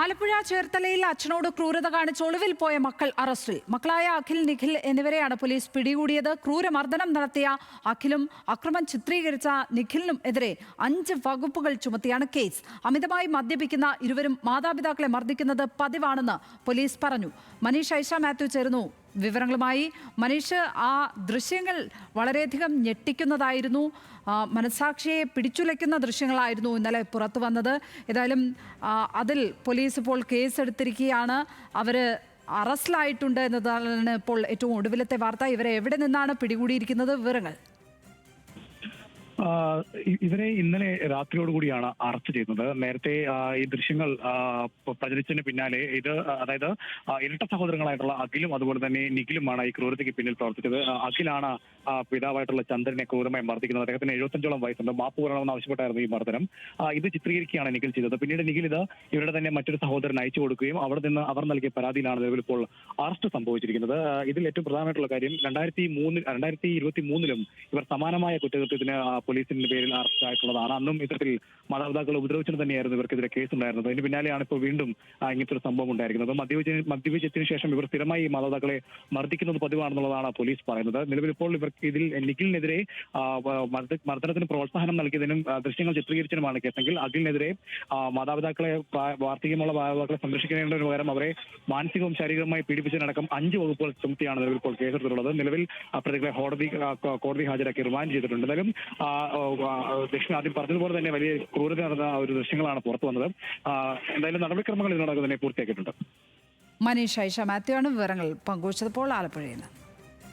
ആലപ്പുഴ ചേർത്തലയിൽ അച്ഛനോട് ക്രൂരത കാണിച്ച് ഒളിവിൽ പോയ മക്കൾ അറസ്റ്റിൽ. മക്കളായ അഖിൽ നിഖിൽ എന്നിവരെയാണ് പോലീസ് പിടികൂടിയത്. ക്രൂരമർദ്ദനം നടത്തിയ അഖിലും അക്രമം ചിത്രീകരിച്ച നിഖിലിനും എതിരെ അഞ്ച് വകുപ്പുകൾ ചുമത്തിയാണ് കേസ്. അമിതമായി മദ്യപിക്കുന്ന ഇരുവരും മാതാപിതാക്കളെ മർദ്ദിക്കുന്നത് പതിവാണെന്ന് പോലീസ് പറഞ്ഞു. മനീഷ് ഐഷ മാത്യു ചേർന്നു വിവരങ്ങളുമായി മനീഷ് ആ ദൃശ്യങ്ങൾ വളരെയധികം ഞെട്ടിക്കുന്നതായിരുന്നു. മനസാക്ഷിയെ പിടിച്ചുലയ്ക്കുന്ന ദൃശ്യങ്ങളായിരുന്നു ഇന്നലെ പുറത്തു വന്നത്. ഏതായാലും അതിൽ പോലീസ് ഇപ്പോൾ കേസെടുത്തിരിക്കുകയാണ്. അവർ അറസ്റ്റിലായിട്ടുണ്ട് എന്നതാണ് ഇപ്പോൾ ഏറ്റവും ഒടുവിലത്തെ വാർത്ത. ഇവരെ എവിടെ നിന്നാണ് പിടികൂടിയിരിക്കുന്നത്? വിവരങ്ങൾ. ഇവരെ ഇന്നലെ രാത്രിയോടുകൂടിയാണ് അറസ്റ്റ് ചെയ്യുന്നത് നേരത്തെ ഈ ദൃശ്യങ്ങൾ പ്രചരിച്ചതിന് പിന്നാലെ ഇത് അതായത് ഇരട്ട സഹോദരങ്ങളായിട്ടുള്ള അഖിലും അതുപോലെ തന്നെ നിഖിലുമാണ് ഈ ക്രൂരതയ്ക്ക് പിന്നിൽ പ്രവർത്തിച്ചത്. അഖിലാണ് പിതാവായിട്ടുള്ള ചന്ദ്രനെ ക്രൂരമായി മർദ്ദിക്കുന്നത്. അദ്ദേഹത്തിന് എഴുപത്തഞ്ചോളം വയസ്സുണ്ട്. മാപ്പ് പറയണമെന്ന് ആവശ്യപ്പെട്ടായിരുന്നു ഈ മർദ്ദനം. ഇത് ചിത്രീകരിക്കുകയാണ് നിഖിൽ ചെയ്തത്. പിന്നീട് നിഖിൽ ഇത് ഇവരുടെ തന്നെ മറ്റൊരു സഹോദരൻ അയച്ചു കൊടുക്കുകയും അവിടെ നിന്ന് അവർ നൽകിയ പരാതിയിലാണ് നിലവിൽ ഇപ്പോൾ അറസ്റ്റ് സംഭവിച്ചിരിക്കുന്നത്. ഇതിൽ ഏറ്റവും പ്രധാനമായിട്ടുള്ള കാര്യം രണ്ടായിരത്തി മൂന്നിൽ രണ്ടായിരത്തി ഇരുപത്തി മൂന്നിലും ഇവർ സമാനമായ കുറ്റകൃത്യത്തിന് പോലീസിന്റെ പേരിൽ അറസ്റ്റ് ആയിട്ടുള്ളതാണ്. അന്നും ഇത്തരത്തിൽ മാതാപിതാക്കളെ ഉപദ്രവിച്ചത് തന്നെയായിരുന്നു ഇവർക്കെതിരെ കേസ് ഉണ്ടായിരുന്നത് അതിന് പിന്നാലെയാണ് ഇപ്പോൾ വീണ്ടും ഇങ്ങനത്തെ ഒരു സംഭവം ഉണ്ടായിരിക്കുന്നത്. മദ്യവിജയ മദ്യവിജയത്തിന് ശേഷം ഇവർ സ്ഥിരമായി മാതാപിതാക്കളെ മർദ്ദിക്കുന്നത് പതിവാണെന്നുള്ളതാണ് പോലീസ് പറയുന്നത്. നിലവിൽ ഇപ്പോൾ ഇവർക്ക് ഇതിൽ നിഖിലിനെതിരെ മർദ്ദനത്തിന് പ്രോത്സാഹനം നൽകിയതിനും ദൃശ്യങ്ങൾ ചിത്രീകരിച്ചതിനുമാണ് കേസെങ്കിൽ അതിനെതിരെ മാതാപിതാക്കളെ വാർത്തകമുള്ള മാതാപിതാക്കളെ സംരക്ഷിക്കുന്നതിന് പകരം അവരെ മാനസികവും ശാരീരികവുമായി പീഡിപ്പിച്ചതിനടക്കം അഞ്ച് വകുപ്പുകൾ ചുമത്തിയാണ് നിലവിൽ ഇപ്പോൾ കേസെടുത്തിട്ടുള്ളത്. നിലവിൽ പ്രതികളെ കോടതി കോടതി ഹാജരാക്കി റിമാൻഡ് ചെയ്തിട്ടുണ്ട്. എന്തായാലും ദക്ഷിണ ആദ്യം പറഞ്ഞതുപോലെ തന്നെ വലിയ ക്രൂരത നടന്ന ഒരു ദൃശ്യങ്ങളാണ് പുറത്തു വന്നത്. എന്തായാലും നടപടിക്രമങ്ങൾ ഇതിനോടകം തന്നെ പൂർത്തിയാക്കിയിട്ടുണ്ട്. മനീഷ് ഐഷ മാത്യു ആണ് വിവരങ്ങൾ പങ്കുവച്ചത് ആലപ്പുഴയിൽ നിന്ന്.